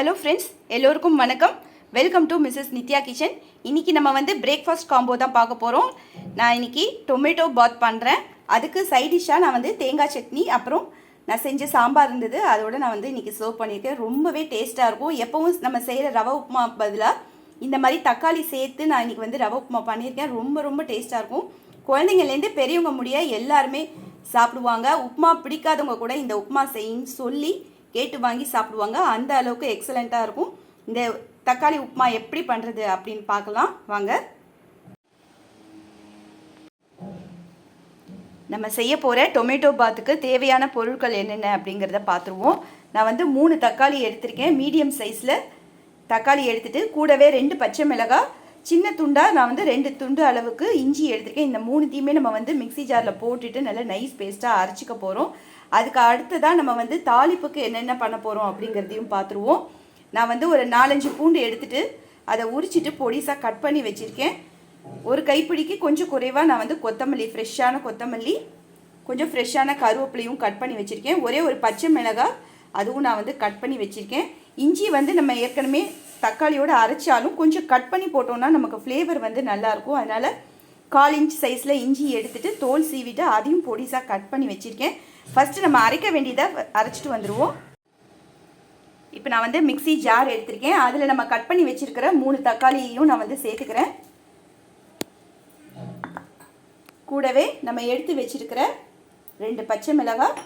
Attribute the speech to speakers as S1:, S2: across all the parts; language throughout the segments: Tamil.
S1: ஹலோ ஃப்ரெண்ட்ஸ் எல்லோருக்கும் வணக்கம். Welcome to Mrs Nithya kitchen இன்றைக்கி நம்ம வந்து பிரேக்ஃபாஸ்ட் காம்போ தான் பார்க்க போகிறோம் நான் இன்னைக்கு டொமேட்டோ பாத் பண்ணுறேன் அதுக்கு சைட் டிஷ்ஷாக நான் வந்து தேங்காய் சட்னி அப்புறம் நான் செஞ்ச சாம்பார் இருந்தது. அதோட நான் வந்து இன்றைக்கி சர்வ் பண்ணியிருக்கேன். ரொம்பவே டேஸ்ட்டாக இருக்கும். எப்போவும் நம்ம செய்கிற ரவை உப்புமா பதிலாக இந்த மாதிரி தக்காளி சேர்த்து நான் இன்னைக்கு வந்து ரவை உப்புமா பண்ணியிருக்கேன். ரொம்ப ரொம்ப டேஸ்ட்டாக இருக்கும். குழந்தைங்கள்லேருந்து பெரியவங்க முடிய எல்லாருமே சாப்பிடுவாங்க. உப்புமா பிடிக்காதவங்க கூட இந்த உப்புமா செய்யின்னு சொல்லி கேட்டு வாங்கி சாப்பிடுவாங்க. அந்த அளவுக்கு எக்ஸலண்ட்டாக இருக்கும். இந்த தக்காளி உப்புமா எப்படி பண்ணுறது அப்படின்னு பார்க்கலாம். வாங்க. நம்ம செய்ய போகிற டொமேட்டோ பாத்துக்கு தேவையான பொருட்கள் என்னென்ன அப்படிங்கிறத பார்த்துருவோம். நான் வந்து மூணு தக்காளி எடுத்திருக்கேன். மீடியம் சைஸில் தக்காளி எடுத்துகிட்டு கூடவே ரெண்டு பச்சை மிளகாய் சின்ன துண்டாக நான் வந்து ரெண்டு துண்டு அளவுக்கு இஞ்சி எடுத்திருக்கேன். இந்த மூணுத்தையுமே நம்ம வந்து மிக்ஸி ஜாரில் போட்டுட்டு நல்லா நைஸ் பேஸ்ட்டாக அரைச்சிக்க போகிறோம் அதுக்கு அடுத்ததாக நம்ம வந்து தாளிப்புக்கு என்னென்ன பண்ண போகிறோம் அப்படிங்கிறதையும் பார்த்துருவோம் நான் வந்து ஒரு நாலஞ்சு பூண்டு எடுத்துகிட்டு அதை உரிச்சிட்டு பொடிசாக கட் பண்ணி வச்சுருக்கேன். ஒரு கைப்பிடிக்கு கொஞ்சம் குறைவாக நான் வந்து கொத்தமல்லி ஃப்ரெஷ்ஷான கொத்தமல்லி கொஞ்சம் ஃப்ரெஷ்ஷான கருவேப்பிலையும் கட் பண்ணி வச்சுருக்கேன். ஒரே ஒரு பச்சை மிளகாய் அதுவும் நான் வந்து கட் பண்ணி வச்சுருக்கேன். இஞ்சி வந்து நம்ம ஏற்கனவே தக்காளியோடு அரைச்சாலும் கொஞ்சம் கட் பண்ணி போட்டோம்னா நமக்கு ஃப்ளேவர் வந்து நல்லாயிருக்கும். அதனால் கால் இன்ச் சைஸில் இஞ்சி எடுத்துகிட்டு தோல் சீவிட்டு அதையும் பொடிசாக கட் பண்ணி வச்சுருக்கேன். ஃபஸ்ட்டு நம்ம அரைக்க வேண்டியதை அரைச்சிட்டு வந்துடுவோம் இப்போ நான் வந்து மிக்ஸி ஜார் எடுத்திருக்கேன். அதில் நம்ம கட் பண்ணி வச்சுருக்கிற மூணு தக்காளியையும் நான் வந்து சேர்த்துக்கிறேன். கூடவே நம்ம எடுத்து வச்சுருக்கிற ரெண்டு பச்சை மிளகாய்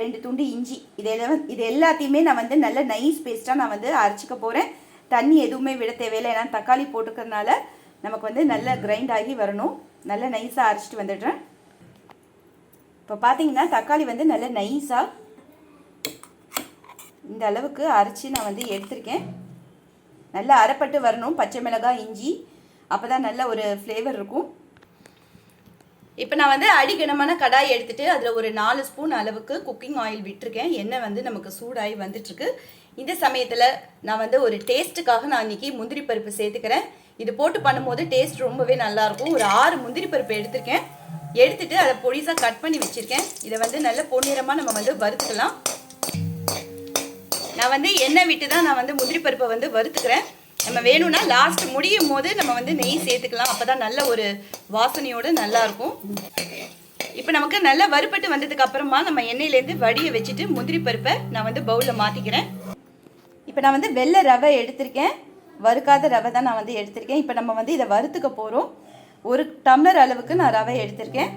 S1: ரெண்டு துண்டு இஞ்சி. இது இது எல்லாத்தையுமே நான் வந்து நல்ல நைஸ் பேஸ்ட்டாக நான் வந்து அரைச்சிக்க போகிறேன் தண்ணி எதுவுமே விட தேவையில்லை. ஏன்னா தக்காளி போட்டுக்கிறதுனால நமக்கு வந்து நல்ல கிரைண்ட் ஆகி வரணும். நல்ல நைஸாக அரைச்சிட்டு வந்துடுறேன். இப்போ பார்த்தீங்கன்னா தக்காளி வந்து நல்ல நைஸாக இந்த அளவுக்கு அரைச்சி நான் வந்து எடுத்திருக்கேன். நல்லா அரைப்பட்டு வரணும். பச்சை மிளகாய் இஞ்சி. அப்போ தான் நல்ல ஒரு ஃப்ளேவர் இருக்கும். இப்போ நான் வந்து அடிக்கணமான கடாய் எடுத்துட்டு அதில் ஒரு நாலு ஸ்பூன் அளவுக்கு குக்கிங் ஆயில் விட்டுருக்கேன். எண்ணெய் வந்து நமக்கு சூடாகி வந்துட்டுருக்கு. இந்த சமயத்தில் நான் வந்து ஒரு டேஸ்ட்டுக்காக நான் இன்றைக்கி முந்திரி பருப்பு சேர்த்துக்கிறேன். இது போட்டு பண்ணும்போது டேஸ்ட் ரொம்பவே நல்லாயிருக்கும் ஒரு ஆறு முந்திரி பருப்பு எடுத்திருக்கேன். எடுத்துட்டு அதை பொடிசாக கட் பண்ணி வச்சுருக்கேன். இதை வந்து நல்ல பொன்னிறமாக நம்ம வந்து வறுத்துக்கலாம். நான் வந்து எண்ணெய் விட்டு தான் நான் வந்து முந்திரி பருப்பை வந்து வறுத்துக்கிறேன். நம்ம வேணும்னா லாஸ்ட் முடியும் போது நம்ம வந்து நெய் சேர்த்துக்கலாம். அப்போ தான் நல்ல ஒரு வாசனையோடு நல்லாயிருக்கும் இப்போ நமக்கு நல்லா வறுப்பட்டு வந்ததுக்கு அப்புறமா நம்ம எண்ணெயிலேருந்து வடியை வச்சுட்டு முந்திரி பருப்பை நான் வந்து பவுலில் மாற்றிக்கிறேன் இப்போ நான் வந்து வெள்ளை ரவை எடுத்திருக்கேன். வறுக்காத ரவை தான் நான் வந்து எடுத்திருக்கேன். இப்போ நம்ம வந்து இதை வறுத்துக்க போகிறோம் ஒரு டம்ளர் அளவுக்கு நான் ரவை எடுத்திருக்கேன்.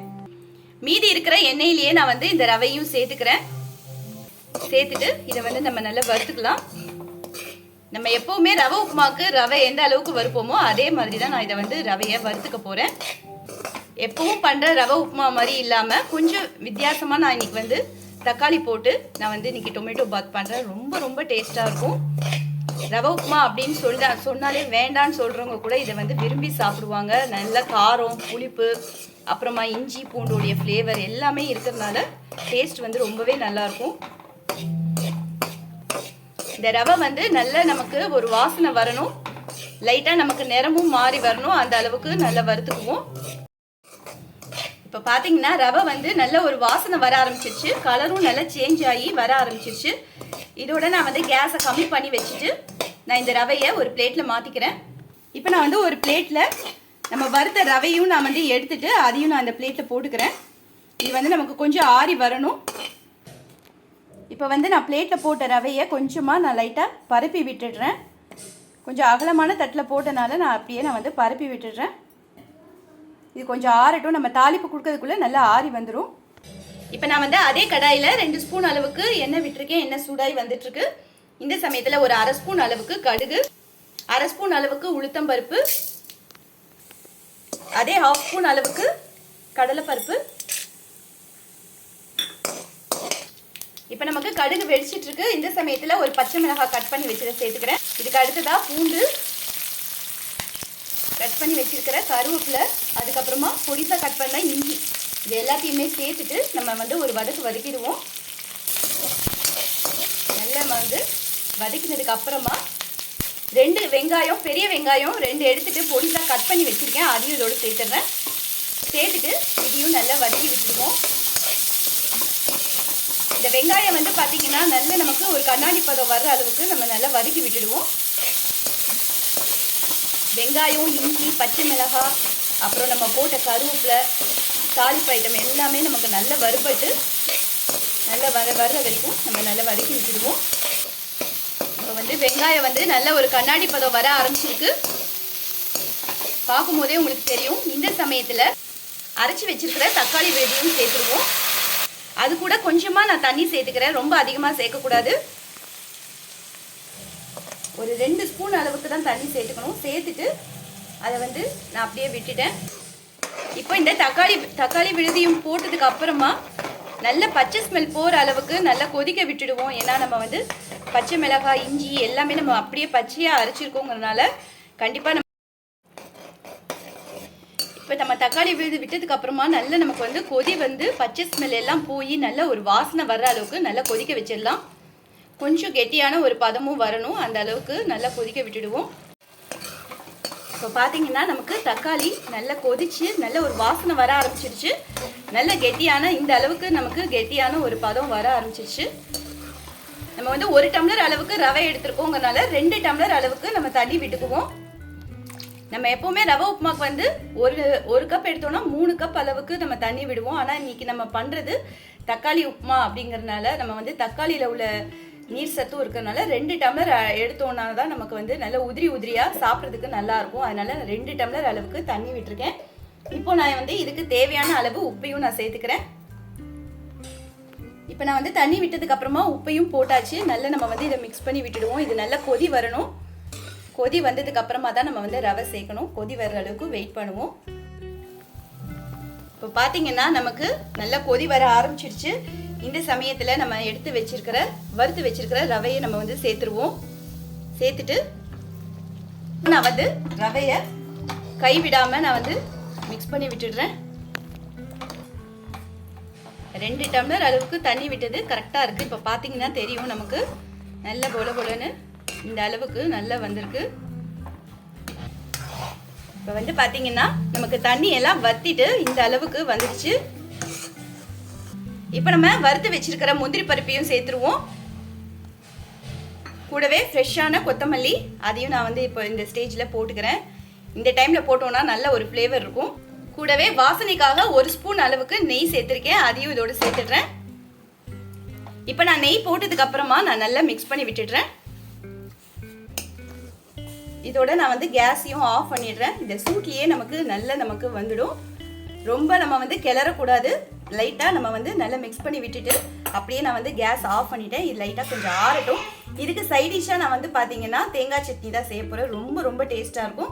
S1: மீதி இருக்கிற எண்ணெயிலேயே நான் வந்து இந்த ரவையும் சேர்த்துக்கிறேன். சேர்த்துட்டு இதை வந்து நம்ம நல்லா வறுத்துக்கலாம். நம்ம எப்பவுமே ரவை உப்புமாக்கு ரவை எந்த அளவுக்கு வறுப்போமோ அதே மாதிரி தான் நான் இதை வந்து ரவையை வறுத்துக்க போகிறேன் எப்பவும் பண்ணுற ரவை உப்புமா மாதிரி இல்லாமல் கொஞ்சம் வித்தியாசமாக நான் இன்னைக்கு வந்து தக்காளி போட்டு நான் வந்து இன்னைக்கு டொமேட்டோ பாத் பண்ணுறேன் ரொம்ப ரொம்ப டேஸ்ட்டாக இருக்கும். ரவை உப்புமா அப்படின்னு சொல்ல சொன்னாலே வேண்டான்னு சொல்கிறவங்க கூட இதை வந்து விரும்பி சாப்பிடுவாங்க. நல்ல காரம் புளிப்பு அப்புறமா இஞ்சி பூண்டோடைய ஃப்ளேவர் எல்லாமே இருக்கிறதுனால டேஸ்ட் வந்து ரொம்பவே நல்லாயிருக்கும். இந்த ரவை வந்து நல்ல நமக்கு ஒரு வாசனை வரணும். லைட்டாக நமக்கு நிறமும் மாறி வரணும். அந்த அளவுக்கு நல்லா வறுத்துக்குவோம். இப்போ பார்த்தீங்கன்னா ரவை வந்து நல்ல ஒரு வாசனை வர ஆரம்பிச்சிருச்சு. கலரும் நல்லா சேஞ்ச் ஆகி வர ஆரம்பிச்சிருச்சு. இதோட நான் வந்து கேஸை கம்மி பண்ணி வச்சுட்டு நான் இந்த ரவையை ஒரு பிளேட்டில் மாற்றிக்கிறேன் இப்போ நான் வந்து ஒரு பிளேட்டில் நம்ம வறுத்த ரவையும் நான் வந்து எடுத்துட்டு அதையும் நான் இந்த பிளேட்டில் போட்டுக்கிறேன். இது வந்து நமக்கு கொஞ்சம் ஆறி வரணும். இப்போ வந்து நான் பிளேட்டில் போட்ட ரவையை கொஞ்சமாக நான் லைட்டாக பரப்பி விட்டுடுறேன். கொஞ்சம் அகலமான தட்டில் போட்டனால நான் அப்படியே நான் வந்து பரப்பி விட்டுடுறேன். இது கொஞ்சம் ஆறட்டும். நம்ம தாளிப்பு கொடுக்கறதுக்குள்ளே நல்லா ஆறி வந்துடும் இப்போ நான் வந்து அதே கடாயில் ரெண்டு ஸ்பூன் அளவுக்கு எண்ணெய் விட்டுருக்கேன். எண்ணெய் சூடாகி வந்துட்டுருக்கு. இந்த சமயத்தில் ஒரு அரை ஸ்பூன் அளவுக்கு கடுகு அரை ஸ்பூன் அளவுக்கு உளுத்தம் பருப்பு அதே ஹாஃப் ஸ்பூன் அளவுக்கு கடலைப்பருப்பு. இப்போ நமக்கு கடுகு வெடிச்சிட்ருக்கு இந்த சமயத்தில் ஒரு பச்சை மிளகாய் கட் பண்ணி வச்சுட்டு சேர்த்துக்கிறேன். இதுக்கு அடுத்ததாக பூண்டு கட் பண்ணி வச்சிருக்கிற கருவேப்பிலை. அதுக்கப்புறமா பொடிசாக கட் பண்ண இஞ்சி. இது எல்லாத்தையுமே சேர்த்துட்டு நம்ம வந்து ஒரு வதக்கு வதக்கிடுவோம். நல்லா வந்து வதக்கினதுக்கு அப்புறமா ரெண்டு வெங்காயம் பெரிய வெங்காயம் ரெண்டு எடுத்துட்டு பொடிசாக கட் பண்ணி வச்சுருக்கேன். அதையும் இதோடு சேர்த்துறேன். சேர்த்துட்டு இதையும் நல்லா வதக்கி விட்டுருவோம் இந்த வெங்காயம் வந்து பார்த்தீங்கன்னா நல்ல நமக்கு ஒரு கண்ணாடி பதம் வர்ற அளவுக்கு நம்ம நல்லா வதக்கி விட்டுடுவோம். வெங்காயம் இஞ்சி பச்சை மிளகாய் அப்புறம் நம்ம போட்ட கருவேப்பிலை தாளிப்பு ஐட்டம் எல்லாமே நமக்கு நல்ல வறுபட்டு நல்லா வர வர்ற வரைக்கும் நம்ம நல்லா வதக்கி விட்டுடுவோம். இப்போ வந்து வெங்காயம் வந்து நல்ல ஒரு கண்ணாடி பதம் வர ஆரம்பிச்சிருக்கு. பார்க்கும்போதே உங்களுக்கு தெரியும் இந்த சமயத்தில் அரைச்சி வச்சிருக்கிற தக்காளி விழுதியும் சேர்த்துருவோம். அது கூட கொஞ்சமாக நான் தண்ணி சேர்த்துக்கிறேன் ரொம்ப அதிகமாக சேர்க்கக்கூடாது. ஒரு ரெண்டு ஸ்பூன் அளவுக்கு தான் தண்ணி சேர்த்துக்கணும். சேர்த்துட்டு அதை வந்து நான் அப்படியே விட்டுட்டேன். இப்போ இந்த தக்காளி தக்காளி விழுதியும் போட்டதுக்கு அப்புறமா நல்ல பச்சை ஸ்மெல் போகிற அளவுக்கு நல்லா கொதிக்க விட்டுடுவோம். ஏன்னா நம்ம வந்து பச்சை மிளகாய் இஞ்சி எல்லாமே நம்ம அப்படியே பச்சையாக அரைச்சிருக்கோங்கிறதுனால கண்டிப்பாக நம்ம இப்போ நம்ம தக்காளி விழுது விட்டதுக்கு அப்புறமா நல்ல நமக்கு வந்து கொதி வந்து பச்சை ஸ்மெல் எல்லாம் போய் நல்ல ஒரு வாசனை வர்ற அளவுக்கு நல்லா கொதிக்க வச்சிடலாம். கொஞ்சம் கெட்டியான ஒரு பதமும் வரணும். அந்த அளவுக்கு நல்லா கொதிக்க விட்டுடுவோம். இப்போ பார்த்தீங்கன்னா நமக்கு தக்காளி நல்லா கொதிச்சு நல்ல ஒரு வாசனை வர ஆரம்பிச்சிருச்சு. நல்ல கெட்டியான இந்த அளவுக்கு நமக்கு கெட்டியான ஒரு பதம் வர ஆரம்பிச்சிருச்சு. நம்ம வந்து ஒரு டம்ளர் அளவுக்கு ரவை எடுத்துருக்கோங்கிறனால ரெண்டு டம்ளர் அளவுக்கு நம்ம தண்ணி விட்டுக்குவோம். நம்ம எப்பவுமே ரவை உப்புமாக்கு வந்து ஒரு ஒரு கப் எடுத்தோம்னா மூணு கப் அளவுக்கு நம்ம தண்ணி விடுவோம். ஆனால் இன்னைக்கு நம்ம பண்ணுறது தக்காளி உப்புமா அப்படிங்கறதுனால நம்ம வந்து தக்காளியில் உள்ள நீர் சத்தும் இருக்கிறதுனால ரெண்டு டம்ளர் எடுத்தோன்னா தான் நமக்கு வந்து நல்ல உதிரி உதிரியாக சாப்பிட்றதுக்கு நல்லா இருக்கும். அதனால நான் ரெண்டு டம்ளர் அளவுக்கு தண்ணி விட்டுருக்கேன். இப்போ நான் வந்து இதுக்கு தேவையான அளவு உப்பையும் நான் சேர்த்துக்கிறேன். இப்போ நான் வந்து தண்ணி விட்டதுக்கு அப்புறமா உப்பையும் போட்டாச்சு. நல்லா நம்ம வந்து இதை மிக்ஸ் பண்ணி விட்டுடுவோம். இது நல்லா கொதி வரணும். கொதி வந்ததுக்கு அப்புறமா தான் நம்ம வந்து ரவை சேர்க்கணும். கொதி வர்ற அளவுக்கு வெயிட் பண்ணுவோம். இப்போ பார்த்தீங்கன்னா நமக்கு நல்லா கொதி வர ஆரம்பிச்சிருச்சு. இந்த சமயத்தில் நம்ம எடுத்து வச்சிருக்கிற வறுத்து வச்சிருக்கிற ரவையை நம்ம வந்து சேர்த்துருவோம். சேர்த்துட்டு நான் வந்து ரவையை கைவிடாமல் நான் வந்து மிக்ஸ் பண்ணி விட்டுடுறேன். ரெண்டு டம்ளர் அளவுக்கு தண்ணி விட்டது கரெக்டாக இருக்குது இப்போ பார்த்தீங்கன்னா தெரியும் நமக்கு. நல்ல பொல பொலன்னு இந்த அளவுக்கு நல்லா வந்திருக்கு. இப்போ வந்து பார்த்தீங்கன்னா நமக்கு தண்ணி எல்லாம் வத்திட்டு இந்த அளவுக்கு வந்துடுச்சு. இப்போ நம்ம வறுத்து வச்சிருக்கிற முந்திரி பருப்பையும் சேர்த்துருவோம். கூடவே ஃப்ரெஷ்ஷான கொத்தமல்லி அதையும் நான் வந்து இப்போ இந்த ஸ்டேஜில் போட்டுக்கிறேன். இந்த டைமில் போட்டோம்னா நல்ல ஒரு ஃப்ளேவர் இருக்கும். கூடவே வாசனைக்காக ஒரு ஸ்பூன் அளவுக்கு நெய் சேர்த்துருக்கேன். அதையும் இதோடு சேர்த்துடுறேன். இப்போ நான் நெய் போட்டதுக்கு அப்புறமா நான் நல்லா மிக்ஸ் பண்ணி விட்டுடுறேன். இதோட நான் வந்து கேஸையும் ஆஃப் பண்ணிடுறேன். இந்த சூட்லேயே நமக்கு நல்ல நமக்கு வந்துடும். ரொம்ப நம்ம வந்து கிளறக்கூடாது. லைட்டாக நம்ம வந்து நல்லா மிக்ஸ் பண்ணி விட்டுட்டு அப்படியே நான் வந்து கேஸ் ஆஃப் பண்ணிட்டேன். இது லைட்டாக கொஞ்சம் ஆறட்டும். இதுக்கு சைடிஷாக நான் வந்து பார்த்தீங்கன்னா தேங்காய் சட்னி தான் செய்ய போகிறேன் ரொம்ப ரொம்ப டேஸ்ட்டாக இருக்கும்.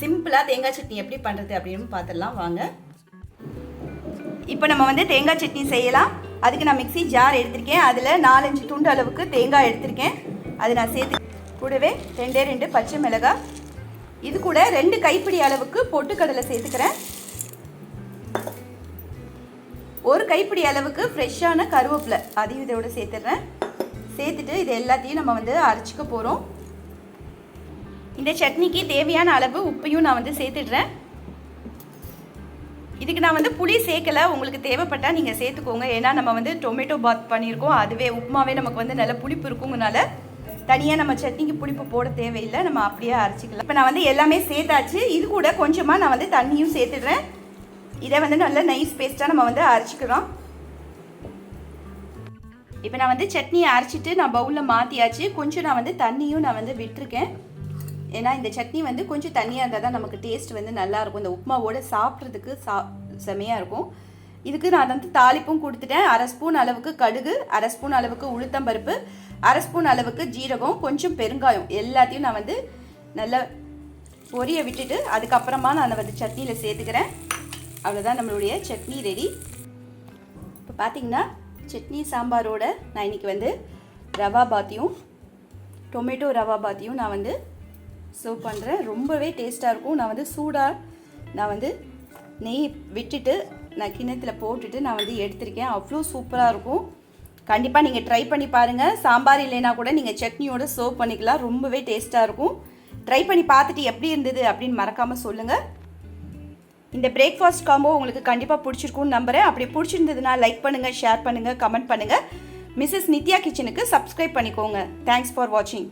S1: சிம்பிளாக தேங்காய் சட்னி எப்படி பண்ணுறது அப்படின்னு பார்த்துடலாம் வாங்க. இப்போ நம்ம வந்து தேங்காய் சட்னி செய்யலாம். அதுக்கு நான் மிக்ஸி ஜார் எடுத்திருக்கேன். அதில் நாலஞ்சு துண்டு அளவுக்கு தேங்காய் எடுத்திருக்கேன். அது நான் சேர்த்து கூடவே ரெண்டே ரெண்டு பச்சை மிளகாய். இது கூட ரெண்டு கைப்பிடி அளவுக்கு பொட்டுக்கடலை சேர்த்துக்கிறேன். ஒரு கைப்பிடி அளவுக்கு ஃப்ரெஷ்ஷான கருவேப்பிலை. அதையும் இதோட சேர்த்துடுறேன். சேர்த்துட்டு இது எல்லாத்தையும் நம்ம வந்து அரைச்சிக்க போகிறோம் இந்த சட்னிக்கு தேவையான அளவு உப்பையும் நான் வந்து சேர்த்துடுறேன். இதுக்கு நான் வந்து புளி சேர்க்கல. உங்களுக்கு தேவைப்பட்டா நீங்கள் சேர்த்துக்கோங்க. ஏன்னா நம்ம வந்து டொமேட்டோ பாத் பண்ணியிருக்கோம். அதுவே உப்புமாவே நமக்கு வந்து நல்ல புளிப்பு இருக்குங்கனால தனியாக நம்ம சட்னிக்கு புளிப்பு போட தேவையில்லை. நம்ம அப்படியே அரைச்சிக்கலாம். இப்போ நான் வந்து எல்லாமே சேர்த்தாச்சு. இது கூட கொஞ்சமாக நான் வந்து தண்ணியும் சேர்த்துடுறேன். இதை வந்து நல்ல நைஸ் பேஸ்ட்டாக நம்ம வந்து அரைச்சிக்கலாம் இப்போ நான் வந்து சட்னியை அரைச்சிட்டு நான் பவுலில் மாற்றியாச்சு கொஞ்சம் நான் வந்து தண்ணியும் நான் வந்து விட்டுருக்கேன். ஏன்னா இந்த சட்னி வந்து கொஞ்சம் தண்ணியாக இருந்தால் தான் நமக்கு டேஸ்ட் வந்து நல்லாயிருக்கும் இந்த உப்புமாவோட சாப்பிட்றதுக்கு சா செமையாக இருக்கும். இதுக்கு நான் வந்து தாளிப்பும் கொடுத்துட்டேன். அரை ஸ்பூன் அளவுக்கு கடுகு அரை ஸ்பூன் அளவுக்கு உளுத்தம்பருப்பு அரை ஸ்பூன் அளவுக்கு ஜீரகம் கொஞ்சம் பெருங்காயம். எல்லாத்தையும் நான் வந்து நல்லா பொரிய விட்டுட்டு அதுக்கப்புறமா நான் வந்து சட்னியில் சேர்த்துக்கிறேன். அவ்வளோதான் நம்மளுடைய சட்னி ரெடி இப்போ பார்த்தீங்கன்னா சட்னி சாம்பாரோட நான் இன்னைக்கு வந்து ரவா பாத்தியும் டொமேட்டோ ரவா பாத்தியும் நான் வந்து சர்வ் பண்ணுறேன் ரொம்பவே டேஸ்ட்டாக இருக்கும். நான் வந்து சூடாக நான் வந்து நெய் விட்டுட்டு நான் கிண்ணத்தில் போட்டுட்டு நான் வந்து எடுத்திருக்கேன். அவ்வளோ சூப்பராக இருக்கும். கண்டிப்பாக நீங்கள் ட்ரை பண்ணி பாருங்கள் சாம்பார் இல்லைனா கூட நீங்கள் சட்னியோடு சர்வ் பண்ணிக்கலாம். ரொம்பவே டேஸ்ட்டாக இருக்கும். ட்ரை பண்ணி பார்த்துட்டு எப்படி இருந்தது அப்படின்னு மறக்காமல் சொல்லுங்கள் இந்த பிரேக்ஃபாஸ்ட் காம்போ உங்களுக்கு கண்டிப்பாக பிடிச்சிருக்கும்னு நம்புகிறேன் அப்படி பிடிச்சிருந்ததுன்னா லைக் பண்ணுங்கள் ஷேர் பண்ணுங்கள் கமெண்ட் பண்ணுங்கள் மிஸ்ஸஸ் நித்யா கிச்சனுக்கு சப்ஸ்கிரைப் பண்ணிக்கோங்க. தேங்க்ஸ் ஃபார் வாட்சிங்